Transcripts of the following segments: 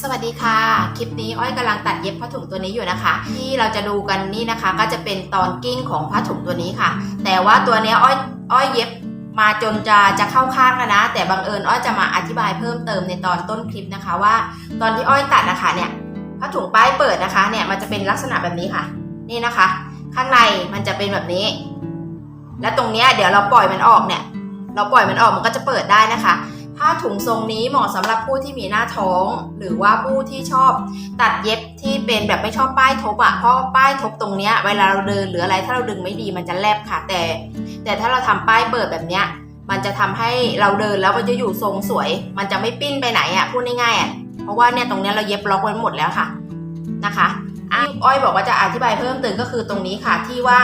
สวัสดีค่ะ คลิปนี้อ้อยกำลังตัดเย็บผ้าถุงตัวนี้อยู่นะคะ ที่เราจะดูกันนี่นะคะ ก็จะเป็นตอนกิ้งของผ้าถุงตัวนี้ค่ะ แต่ว่าตัวนี้อ้อยอ้อยเย็บมาจนจะจะเข้าข้างแล้วนะ แต่บังเอิญอ้อยจะมาอธิบายเพิ่มเติมในตอนต้นคลิปนะคะว่า ตอนที่อ้อยตัดนะคะเนี่ยผ้าถุงป้ายเปิดนะคะเนี่ยมันจะเป็นลักษณะแบบนี้ค่ะ นี่นะคะ ข้างในมันจะเป็นแบบนี้ และตรงนี้เดี๋ยวเราปล่อยมันออกเนี่ย เราปล่อยมันออกมันก็จะเปิดได้นะคะ ผ้าถุงทรงนี้เหมาะสำหรับผู้ที่มีหน้าท้อง หรือว่าผู้ที่ชอบตัดเย็บที่เป็นแบบไม่ชอบป้ายทบอะเพราะป้ายทบตรงเนี้ยเวลาเราเดินหรืออะไรถ้าเราดึงไม่ดีมันจะแลบค่ะแต่ แต่ถ้าเราทำป้ายเปิดแบบเนี้ยมันจะทำให้เราเดินแล้วมันจะอยู่ทรงสวย มันจะไม่ปิ้นไปไหนอะพูดง่ายๆอะเพราะว่าเนี่ยตรงเนี้ยเราเย็บล็อกไว้หมดแล้วค่ะนะคะอะอ้อยบอกว่าจะอธิบายเพิ่มเติมก็คือตรงนี้ค่ะที่ว่า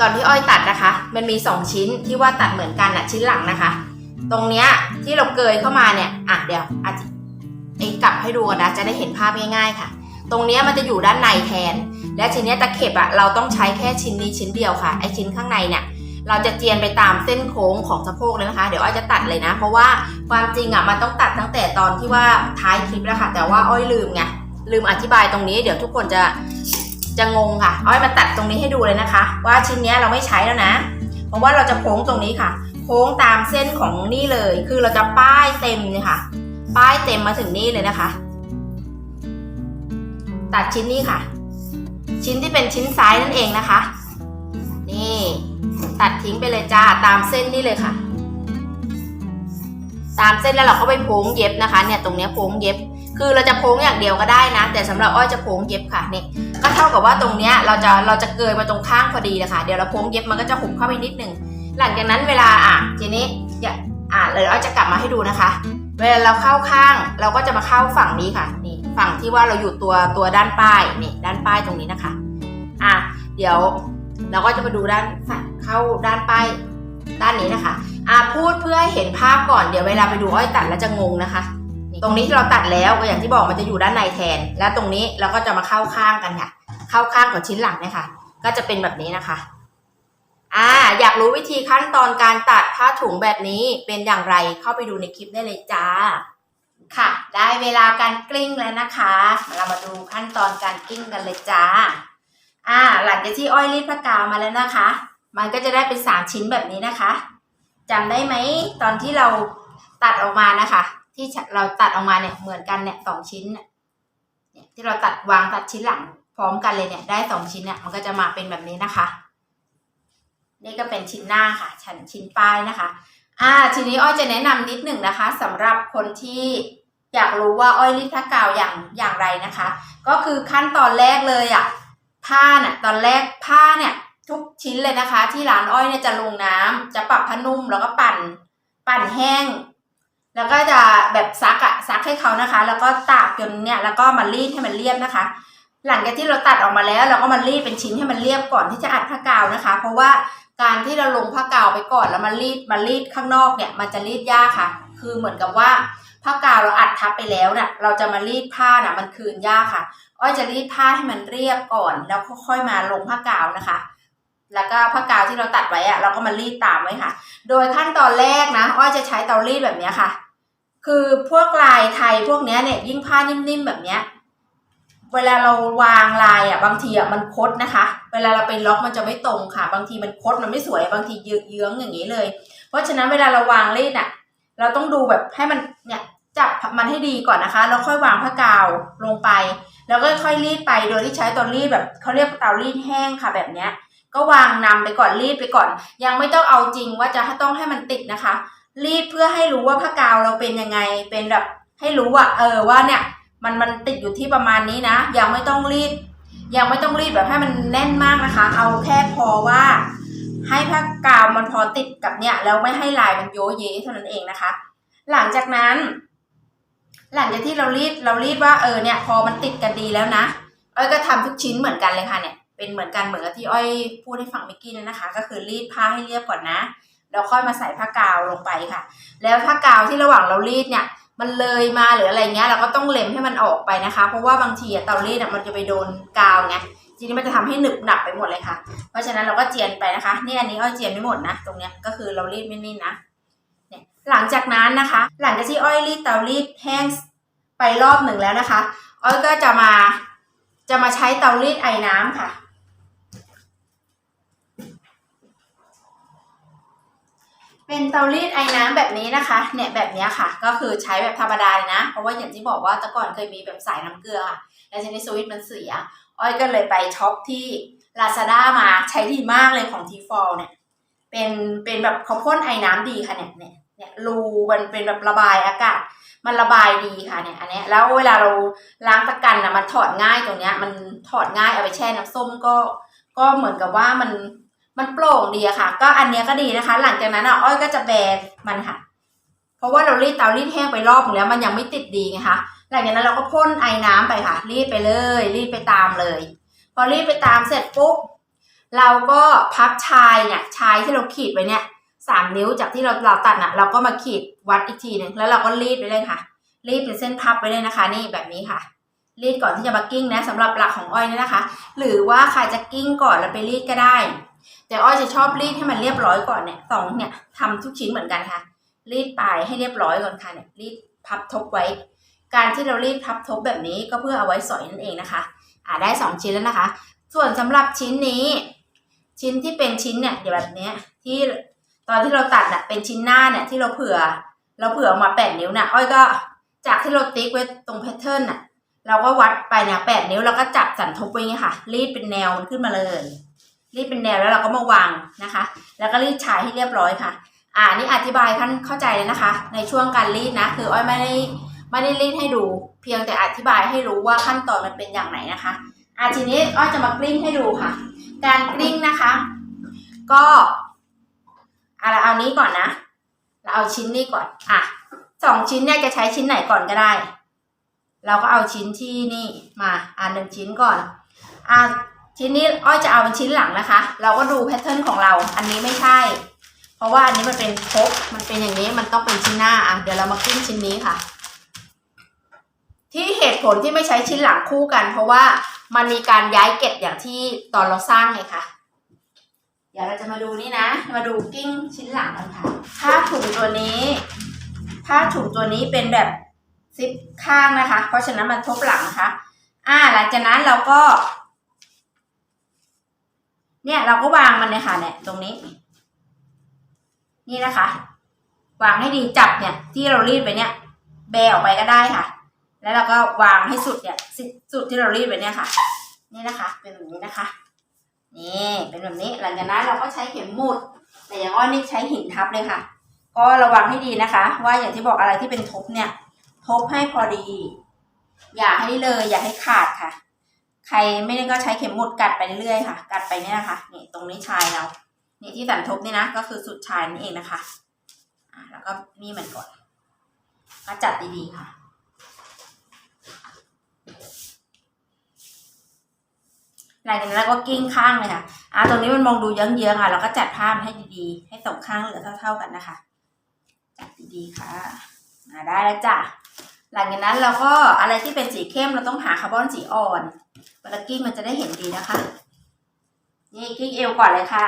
ตอนที่อ้อยตัดนะคะ มันมี 2 ชิ้นที่ว่าตัดเหมือนกันอะชิ้นหลังนะคะ ตรงเนี้ยที่เราเกยเข้ามาเนี่ยอะเดี๋ยวอาจจะไอ้กลับให้ดูกันนะจะได้เห็นภาพง่ายๆค่ะ ตรงเนี้ยมันจะอยู่ด้านในแทน และชิ้นเนี้ยตะเข็บอะเราต้องใช้แค่ชิ้นนี้ชิ้นเดียวค่ะไอชิ้นข้างในเนี่ยเราจะเจียนไปตามเส้นโค้งของสะโพกเลยนะคะ เดี๋ยวอ้อยจะตัดเลยนะ เพราะว่าความจริงอะมันต้องตัดตั้งแต่ตอนที่ว่าท้ายคลิปแล้วค่ะ แต่ว่าอ้อยลืมไงลืมอธิบายตรงนี้ เดี๋ยวทุกคนจะจะงงค่ะ อ้อยมาตัดตรงนี้ให้ดูเลยนะคะ ว่าชิ้นเนี้ยเราไม่ใช้แล้วนะ เพราะว่าเราจะโค้งตรงนี้ค่ะ ค้งตามเส้นของนี่เลย คือเราจะป้ายเต็มเนี่ยค่ะ ป้ายเต็มมาถึงนี่เลยนะคะ ตัดชิ้นนี้ค่ะ ชิ้นที่เป็นชิ้นซ้ายนั่นเองนะคะ นี่ตัดทิ้งไปเลยจ้าตามเส้นนี่เลยค่ะ ตามเส้นแล้วเราก็ไปโพ้งเย็บนะคะ เนี่ยตรงเนี้ยโพ้งเย็บ คือเราจะโพ้งอย่างเดียวก็ได้นะ แต่สำหรับอ้อยจะโพ้งเย็บค่ะนี่ก็เท่ากับว่าตรงเนี้ยเราจะเราจะเกยมาตรงข้างพอดีเลยค่ะเดี๋ยวเราโพ้งเย็บมันก็จะหุบเข้าไปนิดนึง หลังจากนั้นเวลาอะทีนี้อย่าอะเลยอ้อยจะกลับมาให้ดูนะคะ เวลาเราเข้าข้างเราก็จะมาเข้าฝั่งนี้ค่ะนี่ฝั่งที่ว่าเราอยู่ตัวตัวด้านป้ายนี่ด้านป้ายตรงนี้นะคะอะเดี๋ยวเราก็จะมาดูด้านฝั่งเข้าด้านป้ายด้านนี้นะคะอะพูดเพื่อให้เห็นภาพก่อนเดี๋ยวเวลาไปดูอ้อยตัดแล้วจะงงนะคะตรงนี้ที่เราตัดแล้วก็อย่างที่บอกมันจะอยู่ด้านในแทน และตรงนี้เราก็จะมาเข้าข้างกันค่ะ เข้าข้างกับชิ้นหลังเนี่ยค่ะ ก็จะเป็นแบบนี้นะคะ อ่าอยากรู้วิธีขั้นตอนการตัดผ้าถุงแบบนี้เป็นอย่างไรเข้าไปดูในคลิปได้เลยจ้า ค่ะ ได้เวลาการกลิ้งแล้วนะคะ เรามาดูขั้นตอนการกลิ้งกันเลยจ้า อ่า หลังจากที่อ้อยรีดผ้ากาวมาแล้วนะคะ มันก็จะได้เป็นสามชิ้นแบบนี้นะคะจำได้ไหมตอนที่เราตัดออกมานะคะ ที่เราตัดออกมาเนี่ยเหมือนกันเนี่ยสองชิ้นเนี่ยเนี่ยที่เราตัดวางตัดชิ้นหลังพร้อมกันเลยเนี่ยได้สองชิ้นเนี่ยมันก็จะมาเป็นแบบนี้นะคะ นี่ก็เป็นชิ้นหน้าค่ะชั้นชิ้นปลายนะคะอ่าทีนี้อ้อยจะแนะนำนิดหนึ่งนะคะสำหรับคนที่อยากรู้ว่าอ้อยรีดผ้ากาวอย่างอย่างไรนะคะ ก็คือขั้นตอนแรกเลยอะ่ะผ้าเนี่ยตอนแรกผ้าเนี่ยทุกชิ้นเลยนะคะ ที่ร้านอ้อยเนี่ยจะลงน้ำจะปรับผ้านุ่มแล้วก็ปั่นปั่นแห้ง แล้วก็จะแบบซักอะซักให้เขานะคะ แล้วก็ตากจนเนี่ยแล้วก็มารีดให้มันเรียบนะคะ หลังจากที่เราตัดออกมาแล้ว เราก็มารีดเป็นชิ้นให้มันเรียบก่อนที่จะอัดผ้ากาวนะคะ เพราะว่าการที่เราลงผ้ากาวไปก่อนแล้วมารีดมารีดข้างนอกเนี่ยมันจะรีดยากค่ะ คือเหมือนกับว่าผ้ากาวเราอัดทับไปแล้วเนี่ยเราจะมารีดผ้าน่ะมันคืนยากค่ะ อ้อยจะรีดผ้าให้มันเรียบก่อน แล้วค่อยๆมาลงผ้ากาวนะคะ แล้วก็ผ้ากาวที่เราตัดไว้อะเราก็มารีดตามไว้ค่ะ โดยขั้นตอนแรกนะ อ้อยจะใช้เตารีดแบบนี้ค่ะ คือพวกลายไทยพวกนี้เนี่ยยิ่งผ้านิ่มๆแบบเนี้ย เวลาเราวางลายอะบางทีอะมันคดนะคะ เวลาเราไปล็อกมันจะไม่ตรงค่ะ บางทีมันคดมันไม่สวยบางทีเยื้องอย่างนี้เลย เพราะฉะนั้นเวลาเราวางรีดอะ เราต้องดูแบบให้มันเนี่ยจับมันให้ดีก่อนนะคะ แล้วค่อยวางผ้ากาวลงไป แล้วก็ค่อยรีดไปโดยที่ใช้เตารีดแบบเขาเรียกเตารีดแห้งค่ะแบบเนี้ย ก็วางนำไปก่อนรีดไปก่อน ยังไม่ต้องเอาจริงว่าจะต้องให้มันติดนะคะ รีดเพื่อให้รู้ว่าผ้ากาวเราเป็นยังไงเป็นแบบให้รู้ว่าเออว่าเนี่ย มันมันติดอยู่ที่ประมาณนี้นะ ยังไม่ต้องรีด ยังไม่ต้องรีดแบบให้มันแน่นมากนะคะ เอาแค่พอว่า ให้ผ้ากาวมันพอติดกับเนี่ยแล้วไม่ให้ลายมันโยเยเท่านั้นเองนะคะ หลังจากนั้น หลังจากที่เรารีดเรารีดว่าเออเนี่ยพอมันติดกันดีแล้วนะอ้อยก็ทำทุกชิ้นเหมือนกันเลยค่ะเนี่ยเป็นเหมือนกันเหมือนกับที่อ้อยพูดให้ฟังเมื่อกี้นั่นนะคะ ก็คือรีดผ้าให้เรียบก่อนนะแล้วค่อยมาใส่ผ้ากาวลงไปค่ะ แล้วผ้ากาวที่ระหว่างเรารีดเนี่ย มันเลยมาหรืออะไรเงี้ยเราก็ต้องเล็มให้มันออกไปนะคะ เพราะว่าบางทีอะเตารีดอะมันจะไปโดนกาวไงทีนี้มันจะทำให้หนึบหนับไปหมดเลยค่ะ เพราะฉะนั้นเราก็เจียนไปนะคะ นี่อันนี้อ้อยเจียนไม่หมดนะ ตรงเนี้ยก็คือเรารีดไม่นิ่นะเนี่ยหลังจากนั้นนะคะ หลังจากที่อ้อยรีดเตารีดแห้งไปรอบหนึ่งแล้วนะคะ อ้อยก็จะมาจะมาใช้เตารีดไอ้น้ำค่ะ เป็นเตารีดไอ้น้ำแบบนี้นะคะ เนี่ยแบบนี้ค่ะ ก็คือใช้แบบธรรมดาเลยนะ เพราะว่าอย่างที่บอกว่าแต่ก่อนเคยมีแบบสายน้ำเกลือค่ะแล้วทีนี้สวิตมันเสีย อ้อยก็เลยไปช็อปที่ Lazada มาใช้ดีมากเลยของ t f a l เนี่ย เป็นเป็นแบบเขาพ่นไอ้น้ำดีค่ะเนี่ยเนี่ยเนี่ยรูมันเป็นแบบระบายอากาศ มันระบายดีค่ะเนี่ยอันนี้แล้วเวลาเราล้างตะกันนะมันถอดง่ายตรงเนี้ย มันถอดง่ายเอาไปแช่น้ำส้มก็ ก็เหมือนกับว่ามัน มันโปร่งดีอะค่ะ ก็อันนี้ก็ดีนะคะ หลังจากนั้นอะอ้อยก็จะแบนมันค่ะ เพราะว่าเรารีดเตารีดแห้งไปรอบหนึงแล้ว มันยังไม่ติดดีไงคะหลังจากนั้นเราก็พ่นไอ้น้ำไปค่ะ รีดไปเลย รีดไปตามเลย พอรีดไปตามเสร็จปุ๊บเราก็พับชายเนี่ยชายที่เราขีดไว้เนี่ยสามนิ้วจากที่เราเราตัดน่ะ เราก็มาขีดวัดอีกทีหนึ่งแล้วเราก็รีดไปเลยค่ะ รีดเป็นเส้นพับไปเลยนะคะ นี่แบบนี้ค่ะ รีดก่อนที่จะมากิ้งนะสำหรับหลักของอ้อยเนี่ยนะคะ หรือว่าใครจะกิ้งก่อนแล้วไปรีดก็ได้ แต่อ้อยจะชอบรีดให้มันเรียบร้อยก่อนเนี่ยสองเนี่ยทำทุกชิ้นเหมือนกันค่ะ รีดปลายให้เรียบร้อยก่อนค่ะเนี่ยรีดพับทบไว้ การที่เรารีดพับทบแบบนี้ก็เพื่อเอาไว้สอยนั่นเองนะคะ อ่าได้สองชิ้นแล้วนะคะ ส่วนสำหรับชิ้นนี้ ชิ้นที่เป็นชิ้นเนี่ยเดี๋ยวแบบเนี้ยที่ตอนที่เราตัดน่ะเป็นชิ้นหน้าเนี่ยที่เราเผื่อ เราเผื่อออกมาแปดนิ้วน่ะอ้อยก็จากที่เราติ๊กไว้ตรงแพทเทิร์นน่ะเราก็วัดไปเนี่ยแปดนิ้วเราก็จับสันทบไว้ไงค่ะ รีดเป็นแนวมันขึ้นมาเลย รีดเป็นแนวแล้วเราก็มาวางนะคะ แล้วก็รีดชายให้เรียบร้อยค่ะ อ่านี่อธิบายท่านเข้าใจเลยนะคะ ในช่วงการรีดนะ คืออ้อยไม่ได้ไม่ได้รีดให้ดู เพียงแต่อธิบายให้รู้ว่าขั้นตอนมันเป็นอย่างไหนนะคะอะทีนี้อ้อยจะมากลิ้งให้ดูค่ะ การกลิ้งนะคะ ก็อะเราเอานี้ก่อนนะ เราเอาชิ้นนี้ก่อน อะสองชิ้นเนี่ยจะใช้ชิ้นไหนก่อนก็ได้ เราก็เอาชิ้นที่นี่มา อ่าหนึ่งชิ้นก่อน อะ ชิ้นนี้อ้อยจะเอาเป็นชิ้นหลังนะคะ เราก็ดูแพทเทิร์นของเรา อันนี้ไม่ใช่ เพราะว่าอันนี้มันเป็นพกมันเป็นอย่างนี้มันต้องเป็นชิ้นหน้าอะเดี๋ยวเรามากลิ้งชิ้นนี้ค่ะ ที่เหตุผลที่ไม่ใช้ชิ้นหลังคู่กัน เพราะว่ามันมีการย้ายเก็ดอย่างที่ตอนเราสร้างไงค่ะเดี๋ยวเราจะมาดูนี่นะ มาดูกิ้งชิ้นหลังกันค่ะ ผ้าถุงตัวนี้ ผ้าถุงตัวนี้เป็นแบบซิปข้างนะคะ เพราะฉะนั้นมันทบหลังนะคะ อ่า หลังจากนั้นเราก็ เนี่ยเราก็วางมันเลยค่ะเนี่ยตรงนี้ นี่นะคะ วางให้ดีจับเนี่ย ที่เรารีดไปเนี่ย แบออกไปก็ได้ค่ะ แล้วเราก็วางให้สุดเนี่ยสุดสุดที่เรารีดไปเนี่ยค่ะ นี่นะคะ เป็นแบบนี้นะคะนี่เป็นแบบนี้หลังจากนั้นเราก็ใช้เข็มหมุด แต่อย่างอ้อนนี่ใช้หินทับเลยค่ะ ก็ระวังให้ดีนะคะ ว่าอย่างที่บอกอะไรที่เป็นทบเนี่ย ทบให้พอดี อย่าให้เลยอย่าให้ขาดค่ะ ใครไม่ได้ก็ใช้เข็มหมุดกัดไปเรื่อยๆค่ะ กัดไปเนี่ยนะคะนี่ตรงนี้ชายเรานี่ที่สันทบนี่นะก็คือสุดชายนั่เองนะคะอะแล้วก็นี่มันก่อนก็จัดดีๆค่ะหลังจากนั้นเราก็กิ้งข้างเลยค่ะ อ่าตรงนี้มันมองดูเยื้องๆอะเราก็จัดผ้ามันให้ดีๆ ให้สองข้างเหลือเท่า ๆกันนะคะ จัดดีๆค่ะอ่าได้แล้วจ้ะ หลังจากนั้นเราก็อะไรที่เป็นสีเข้มเราต้องหาคาร์บอนสีอ่อน เวลากิ้งมันจะได้เห็นดีนะคะ นี่กิ้งเอวก่อนเลยค่ะ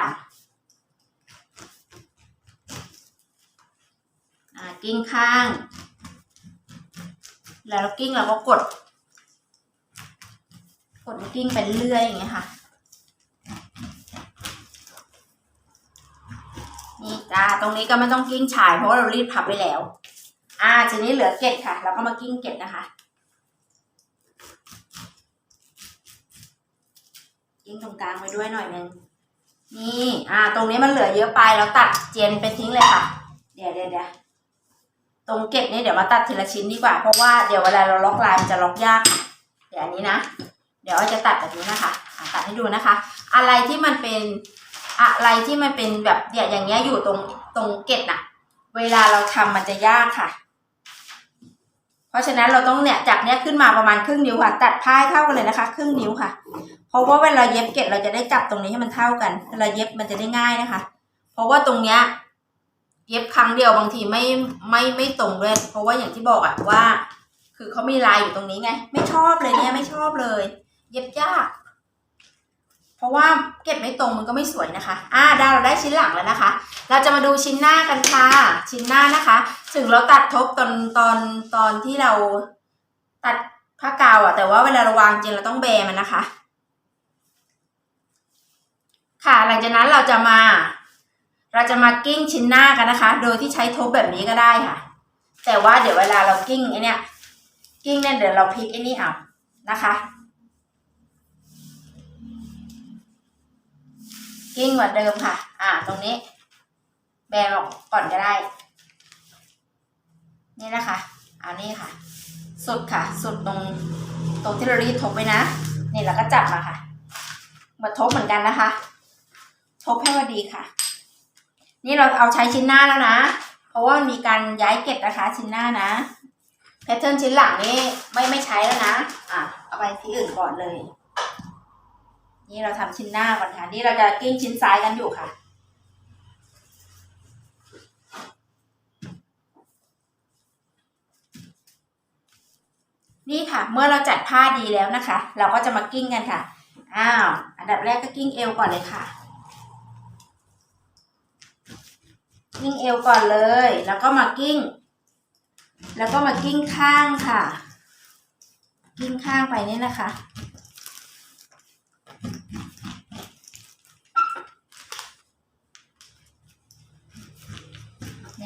อ่ากิ้งข้าง แล้วกิ้งเราก็กด กดกิ้งไปเรื่อยอย่างเงี้ยค่ะ นี่จ้าตรงนี้ก็ไม่ต้องกิ้งฉายเพราะว่าเรารีดพับไปแล้ว อ่าทีนี้เหลือเกล็ดค่ะ เราก็มากิ้งเกล็ดนะคะ กิ้งตรงกลางไว้ด้วยหน่อยนึงนี่อ่า ตรงนี้มันเหลือเยอะไปเราตัดเจนไปทิ้งเลยค่ะ เดี๋ยวเดี๋ยวเดี๋ยวตรงเกล็ดนี้เดี๋ยวมาตัดทีละชิ้นดีกว่า เพราะว่าเดี๋ยวเวลาเราล็อกลายมันจะล็อกยาก เดี๋ยวอันนี้นะ เดี๋ยวจะตัดแบบนี้นะคะตัดให้ดูนะคะ อะไรที่มันเป็นอะไรที่มันเป็นแบบเดี๋ยวอย่างเงี้ยอยู่ตรงตรงเก็ดน่ะ เวลาเราทำมันจะยากค่ะ เพราะฉะนั้นเราต้องเนี่ยจากเนี้ยขึ้นมาประมาณครึ่งนิ้วค่ะ ตัดผ้าให้เท่ากันเลยนะคะ ครึ่งนิ้วค่ะ เพราะว่าเวลาเย็บเกล็ดเราจะได้จับตรงนี้ให้มันเท่ากัน เวลาเย็บมันจะได้ง่ายนะคะ เพราะว่าตรงเนี้ยเย็บครั้งเดียวบางทีไม่ไม่ไม่ตรงด้วยเพราะว่าอย่างที่บอกอะว่า คือเขามีลายอยู่ตรงนี้ไง ไม่ชอบเลยเนี่ยไม่ชอบเลย เย็บยาก ราะว่าเก็บไม่ตรงมันก็ไม่สวยนะคะ อ่าดาวเราได้ชิ้นหลังแล้วนะคะ เราจะมาดูชิ้นหน้ากันค่ะ ชิ้นหน้านะคะ ถึงเราตัดทบตอนตอนตอนที่เราตัดผ้ากาวอะแต่ว่าเวลาเราวางจริงเราต้องแบมันนะคะ ค่ะ หลังจากนั้นเราจะมา เราจะมากิ้งชิ้นหน้ากันนะคะ โดยที่ใช้ทบแบบนี้ก็ได้ค่ะ แต่ว่าเดี๋ยวเวลาเรากิ้งไอเนี้ย กิ้งเนี่ยเดี๋ยวเราพลิกไอ้นี่เอานะคะ กิ้งเหมือนเดิมค่ะ อ่า ตรงนี้ แบนออกก่อนก็ได้ นี่นะคะเอานี่ค่ะ สุดค่ะ สุดตรงตรงที่เรารีดทบไว้นะ นี่เราก็จับมาค่ะมาทบเหมือนกันนะคะ ทบให้พอดีค่ะ นี่เราเอาใช้ชิ้นหน้าแล้วนะ เพราะว่ามีการย้ายเก็บนะคะ ชิ้นหน้านะ แพทเทิร์นชิ้นหลังนี่ไม่ไม่ใช้แล้วนะ อะเอาไปที่อื่นก่อนเลย นี่เราทำชิ้นหน้าก่อนค่ะ นี่เราจะกิ้งชิ้นซ้ายกันอยู่ค่ะ นี่ค่ะ เมื่อเราจัดผ้าดีแล้วนะคะ เราก็จะมากิ้งกันค่ะ อ้าว อันดับแรกก็กิ้งเอวก่อนเลยค่ะ กิ้งเอวก่อนเลย แล้วก็มากิ้ง แล้วก็มากิ้งข้างค่ะ กิ้งข้างไปนี่นะคะ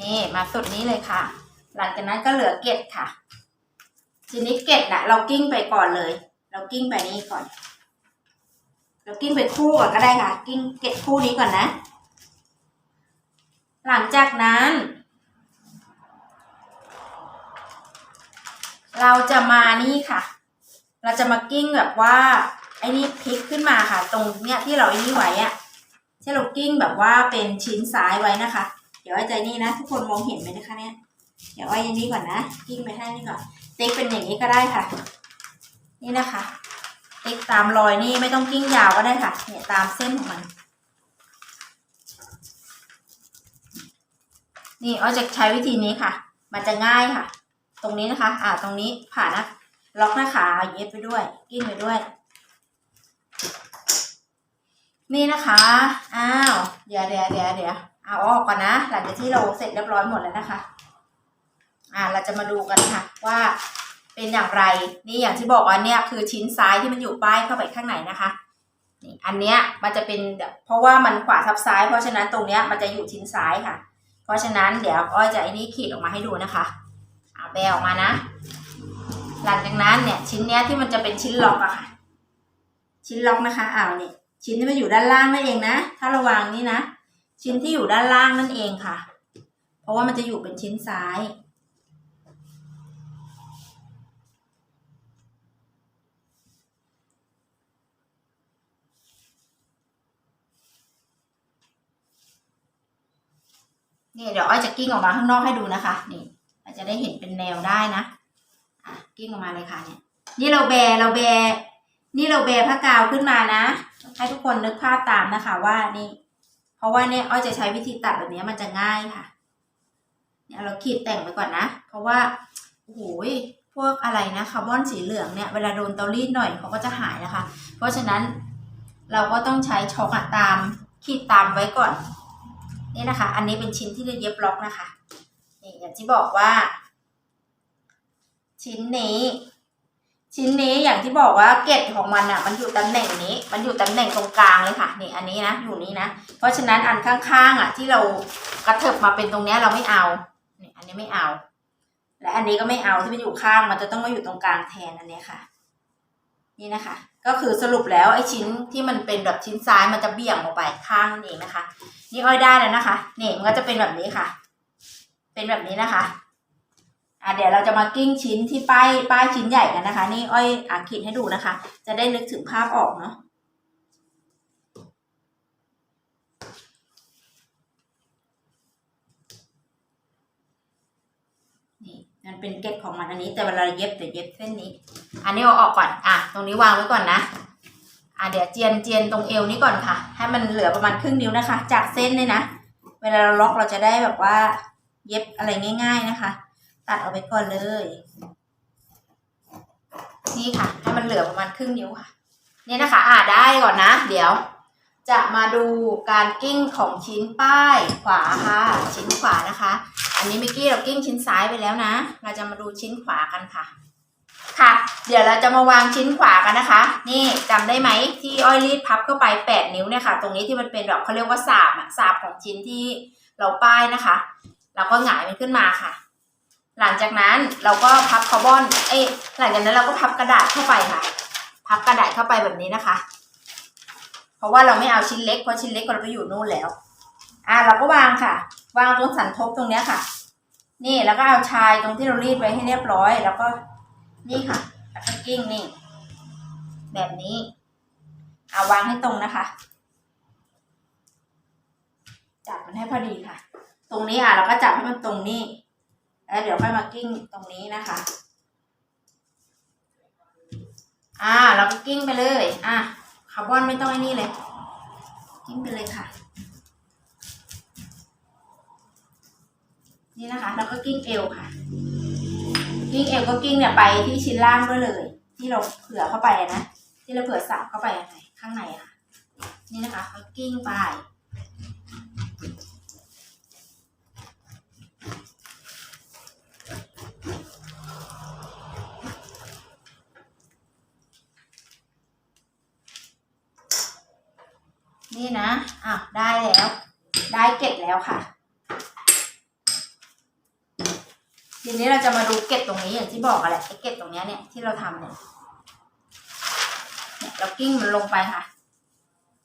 นี่มาสุดนี้เลยค่ะ หลังจากนั้นก็เหลือเกล็ดค่ะ ทีนี้เกล็ดนะเรากิ้งไปก่อนเลย เรากิ้งไปนี่ก่อน เรากิ้งไปคู่ก่อนก็ได้ค่ะ กิ้งเกล็ดคู่นี้ก่อนนะ หลังจากนั้น เราจะมานี่ค่ะ เราจะมากิ้งแบบว่าไอ้นี่พลิกขึ้นมาค่ะ ตรงเนี้ยที่เราไอ้นี่ไว้อะที่เรากิ้งแบบว่าเป็นชิ้นซ้ายไว้นะคะ ดี๋ยวไว้ใจนี่นะ ทุกคนมองเห็นไหมนะคะเนี่ยเดี๋ยวไว้อย่างนี้ก่อนนะกิ้งไปให้นี่ก่อนติ๊กเป็นอย่างนี้ก็ได้ค่ะ นี่นะคะ ติ๊กตามรอยนี่ไม่ต้องกิ้งยาวก็ได้ค่ะ เนี่ยตามเส้นของมัน นี่อ้อจะใช้วิธีนี้ค่ะ มันจะง่ายค่ะ ตรงนี้นะคะ อ่าตรงนี้ผ่านนะล็อกหน้าขาเย็บไปด้วย กิ้งไปด้วย นี่นะคะ อ้าว เดี๋ยวเดี๋ยวเดี๋ยวเดี๋ยว เอาออกก่อนนะ หลังจากที่เราเสร็จเรียบร้อยหมดแล้วนะคะ อ่าเราจะมาดูกันค่ะว่าเป็นอย่างไร นี่อย่างที่บอกว่าเนี่ยคือชิ้นซ้ายที่มันอยู่ป้ายเข้าไปข้างในนะคะนี่อันเนี้ยมันจะเป็นเพราะว่ามันขวาทับซ้าย เพราะฉะนั้นตรงเนี้ยมันจะอยู่ชิ้นซ้ายค่ะ เพราะฉะนั้นเดี๋ยวอ้อยจะไอ้นี้ขีดออกมาให้ดูนะคะเอาแบออกมานะ หลังจากนั้นเนี่ยชิ้นเนี้ยที่มันจะเป็นชิ้นล็อกอะค่ะ ชิ้นล็อกนะคะอ้าวนี่ชิ้นที่มันอยู่ด้านล่างนั่นเองนะ ถ้าระวังนี่นะ ชิ้นที่อยู่ด้านล่างนั่นเองค่ะ เพราะว่ามันจะอยู่เป็นชิ้นซ้ายนี่เดี๋ยวอ้อยจะกิ้งออกมาข้างนอกให้ดูนะคะ นี่อาจจะได้เห็นเป็นแนวได้นะอะกิ้งออกมาเลยค่ะเนี่ยนี่เราแบเราแบนี่เราแบผ้ากาวขึ้นมานะ ให้ทุกคนนึกภาพตามนะคะว่านี่ ราะว่าเนี่ยอ้อยจะใช้วิธีตัดแบบนี้มันจะง่ายค่ะ เนี่ยเราขีดแต่งไปก่อนนะ เพราะว่าโอ้โหพวกอะไรนะคาร์บอนสีเหลืองเนี่ยเวลาโดนเตารีดหน่อยเขาก็จะหายนะคะ เพราะฉะนั้นเราก็ต้องใช้ช็อกอะตามขีดตามไว้ก่อนนี่นะคะ อันนี้เป็นชิ้นที่จะเย็บล็อกนะคะนี่อย่างที่บอกว่า ชิ้นนี้ ชิ้นนี้อย่างที่บอกว่าเกล็ดของมันอะ มันอยู่ตำแหน่งนี้ มันอยู่ตำแหน่งตรงกลางเลยค่ะ นี่อันนี้นะ อยู่นี้นะ เพราะฉะนั้นอันข้างๆอะ ที่เรากระเถิบมาเป็นตรงเนี้ยเราไม่เอาเนี่ยอันนี้ไม่เอา และอันนี้ก็ไม่เอาที่มันอยู่ข้าง มันจะต้องมาอยู่ตรงกลางแทนอันเนี้ค่ะ นี่นะคะ ก็คือสรุปแล้วไอ้ชิ้นที่มันเป็นแบบชิ้นซ้ายมันจะเบี่ยงออกไปข้างนั่นเองนะคะ นี่อ้อยได้แล้วนะคะ นี่มันก็จะเป็นแบบนี้ค่ะ เป็นแบบนี้นะคะ อะเดี๋ยวเราจะมากิ้งชิ้นที่ป้ายป้ายชิ้นใหญ่กันนะคะ นี่อ้อยอะขีดให้ดูนะคะ จะได้นึกถึงภาพออกเนาะนี่มันเป็นเกล็ดของมันอันนี้แต่เวลาเย็บแต่เย็บเส้นนี้ อันนี้เอาออกก่อนอะตรงนี้วางไว้ก่อนนะอะเดี๋ยวเจียนเจียนตรงเอวนี้ก่อนค่ะ ให้มันเหลือประมาณครึ่งนิ้วนะคะ จากเส้นเลยนะ เวลาเราล็อกเราจะได้แบบว่าเย็บอะไรง่าย ๆนะคะ ตัดออกไปก่อนเลย นี่ค่ะ ให้มันเหลือประมาณครึ่งนิ้วค่ะ นี่นะคะ อ่าได้ก่อนนะ เดี๋ยว จะมาดูการกิ้งของชิ้นป้ายขวาค่ะ ชิ้นขวานะคะ อันนี้เมื่อกี้เรากิ้งชิ้นซ้ายไปแล้วนะ เราจะมาดูชิ้นขวากันค่ะ ค่ะ เดี๋ยวเราจะมาวางชิ้นขวากันนะคะ นี่จำได้ไหมที่อ้อยรีดพับเข้าไปแปดนิ้วเนี่ยค่ะ ตรงนี้ที่มันเป็นแบบเขาเรียกว่าสาบอะสาบของชิ้นที่เราป้ายนะคะ เราก็หงายมันขึ้นมาค่ะ หลังจากนั้นเราก็พับคาร์บอน เอ้หลังจากนั้นเราก็พับกระดาษเข้าไปค่ะ พับกระดาษเข้าไปแบบนี้นะคะ เพราะว่าเราไม่เอาชิ้นเล็ก เพราะชิ้นเล็กเราไปอยู่นู่นแล้ว อ่าเราก็วางค่ะ วางตรงสันทบตรงเนี้ยค่ะ นี่แล้วก็เอาชายตรงที่เรารีดไว้ให้เรียบร้อย แล้วก็นี่ค่ะแล้วก็กิ้งนี่ แบบนี้เอาวางให้ตรงนะคะ จับมันให้พอดีค่ะ ตรงนี้อะเราก็จับให้มันตรงนี้ แล้วเดี๋ยวค่อยมากิ้งตรงนี้นะคะ อ่า เราก็กิ้งไปเลย อะคาร์บอนไม่ต้องไอ้นี่เลย กิ้งไปเลยค่ะ นี่นะคะแล้วก็กิ้งเอวค่ะ กิ้งเอวก็กิ้งเนี่ยไปที่ชิ้นล่างด้วยเลย ที่เราเผื่อเข้าไปนะ ที่เราเผื่อสับเข้าไปไหนข้างในค่ะ นี่นะคะก็กิ้งไป นี่นะอะได้แล้ว ได้เกล็ดแล้วค่ะ ที นี้เราจะมาดูเก็ดตรงนี้อย่างที่บอกอะแหละไอ้เก็ดตรงนี้เนี่ยที่เราทำเนี่ยเนี่ยเรากิ้งมันลงไปค่ะ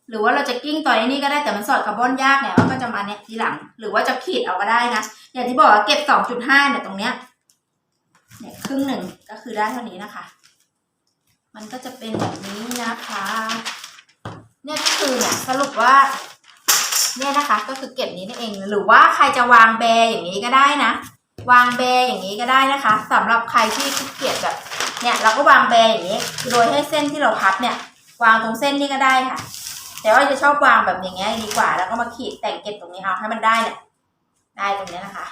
หรือว่าเราจะกิ้งต่อไอ้นี่ก็ได้แต่มันสอดคาร์บอนยากเนี่ยเราก็จะมาเนี่ยทีหลัง หรือว่าจะขีดเอาก็ได้นะอย่างที่บอกว่าเกล็ดสองจุดห้าเนี่ยตรงเนี้ยเนี่ยครึ่งหนึ่งก็คือได้เท่านี้นะคะ มันก็จะเป็นแบบนี้นะคะ เนี่ยก็คือเนี่ยสรุปว่า เนี่ยนะคะ ก็คือเก็บนี้นั่นเอง หรือว่าใครจะวางแบรอย่างนี้ก็ได้นะ วางแบร์อย่างนี้ก็ได้นะคะสำหรับใครที่ขี้เกียจแบบเนี่ยเราก็วางแบร์อย่างนี้โดยให้เส้นที่เราพับเนี่ยวางตรงเส้นนี้ก็ได้ค่ะ แต่ว่าจะชอบวางแบบอย่างเงี้ยดีกว่า แล้วก็มาขีดแต่งเก็บตรงนี้เอาให้มันได้เนี่ยได้ตรงนี้นะคะ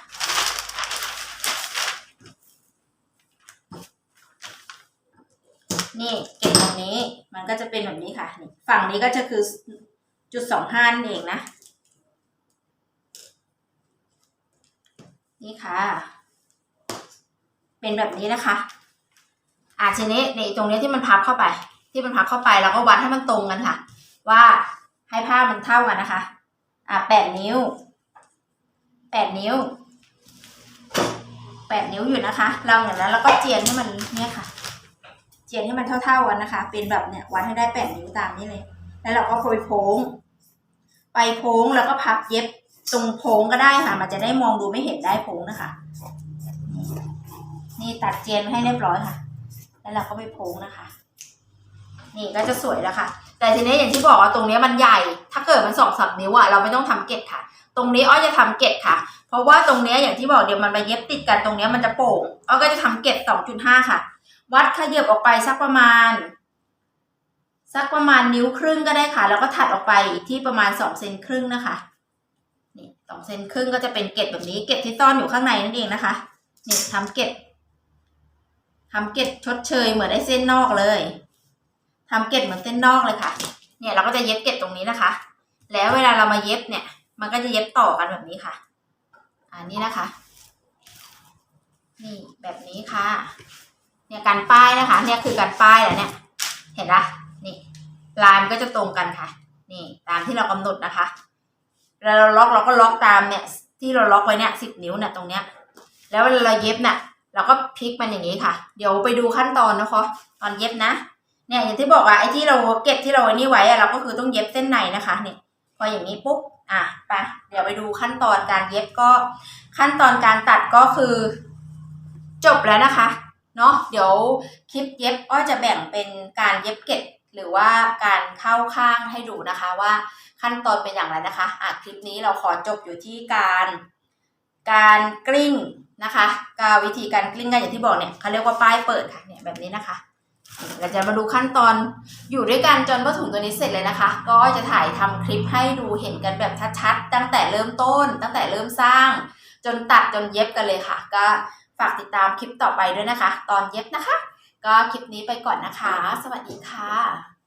นี่เก็บตรงนี้มันก็จะเป็นแบบนี้ค่ะ ฝั่งนี้ก็จะคือจุดสองห้านั่นเองนะ นี่ค่ะ เป็นแบบนี้นะคะ อ่าทีนี้ในตรงนี้ที่มันพับเข้าไป ที่มันพับเข้าไปเราก็วัดให้มันตรงกันค่ะ ว่าให้ผ้ามันเท่ากันนะคะ อ่าแปดนิ้วแปดนิ้วแปดนิ้วอยู่นะคะ เราอย่างนั้นแล้วก็เจียนให้มันเนี่ยค่ะ เจียนให้มันเท่าๆกันนะคะ เป็นแบบเนี่ยวัดให้ได้แปดนิ้วตามนี้เลย แล้วเราก็ไปโพ้งไปโพ้งแล้วก็พับเย็บ ตรงโพงก็ได้ค่ะ มันจะได้มองดูไม่เห็นได้โพงนะคะ นี่ตัดเจียนให้เรียบร้อยค่ะ แล้วเราก็ไปโพงนะคะ นี่ก็จะสวยแล้วค่ะ แต่ทีนี้อย่างที่บอกว่าตรงนี้มันใหญ่ ถ้าเกิดมันสองสามนิ้วอะเราไม่ต้องทำเกล็ดค่ะ ตรงนี้อ้อยจะทำเกล็ดค่ะ เพราะว่าตรงนี้อย่างที่บอกเดี๋ยวมันมาเย็บติดกันตรงนี้มันจะโป่งอ้อยก็จะทำเกล็ดสองจุดห้าค่ะ วัดขยับออกไปสักประมาณสักประมาณนิ้วครึ่งก็ได้ค่ะ แล้วก็ถัดออกไปที่ประมาณสองเซนครึ่งนะคะ สองเซนครึ่งก็จะเป็นเกล็ดแบบนี้เกล็ดที่ซ่อนอยู่ข้างในนั่นเองนะคะนี่ทำเกล็ดทำเกล็ดชดเชยเหมือนไอ้เส้นนอกเลยทำเกล็ดเหมือนเส้นนอกเลยค่ะ เนี่ยเราก็จะเย็บเกล็ดตรงนี้นะคะ แล้วเวลาเรามาเย็บเนี่ย มันก็จะเย็บต่อกันแบบนี้ค่ะอันนี้นะคะ นี่แบบนี้ค่ะ เนี่ยการป้ายนะคะ เนี่ยคือการป้ายแหละเนี่ย เห็นปะนี่ลายมันก็จะตรงกันค่ะ นี่ตามที่เรากำหนดนะคะ แล้วเราล็อกเราก็ล็อกตามเนี่ย ที่เราล็อกไว้เนี่ยสิบนิ้วเนี่ยตรงเนี้ย แล้วเวลาเราเย็บเนี่ยเราก็พลิกมันอย่างนี้ค่ะ เดี๋ยวไปดูขั้นตอนนะคะตอนเย็บนะเนี่ยอย่างที่บอกอะไอ้ที่เราเก็บที่เราไว้นี่ไว้อะเราก็คือต้องเย็บเส้นในนะคะเนี่ยพออย่างนี้ปุ๊บอะไปเดี๋ยวไปดูขั้นตอนการเย็บก็ขั้นตอนการตัดก็คือ จบแล้วนะคะเนาะเดี๋ยวคลิปเย็บอ้อยจะแบ่งเป็นการเย็บเก็บหรือว่าการเข้าข้างให้ดูนะคะว่า ขั้นตอนเป็นอย่างไรนะคะอะคลิปนี้เราขอจบอยู่ที่การการกลิ้งนะคะการวิธีการกลิ้งกันอย่างที่บอกเนี่ยเขาเรียกว่าป้ายเปิดค่ะเนี่ยแบบนี้นะคะ เราจะมาดูขั้นตอนอยู่ด้วยกันจนผ้าถุงตัวนี้เสร็จเลยนะคะ ก็จะถ่ายทำคลิปให้ดูเห็นกันแบบชัดๆ ตั้งแต่เริ่มต้น ตั้งแต่เริ่มสร้าง จนตัดจนเย็บกันเลยค่ะ ก็ฝากติดตามคลิปต่อไปด้วยนะคะ ตอนเย็บนะคะ ก็คลิปนี้ไปก่อนนะคะ สวัสดีค่ะ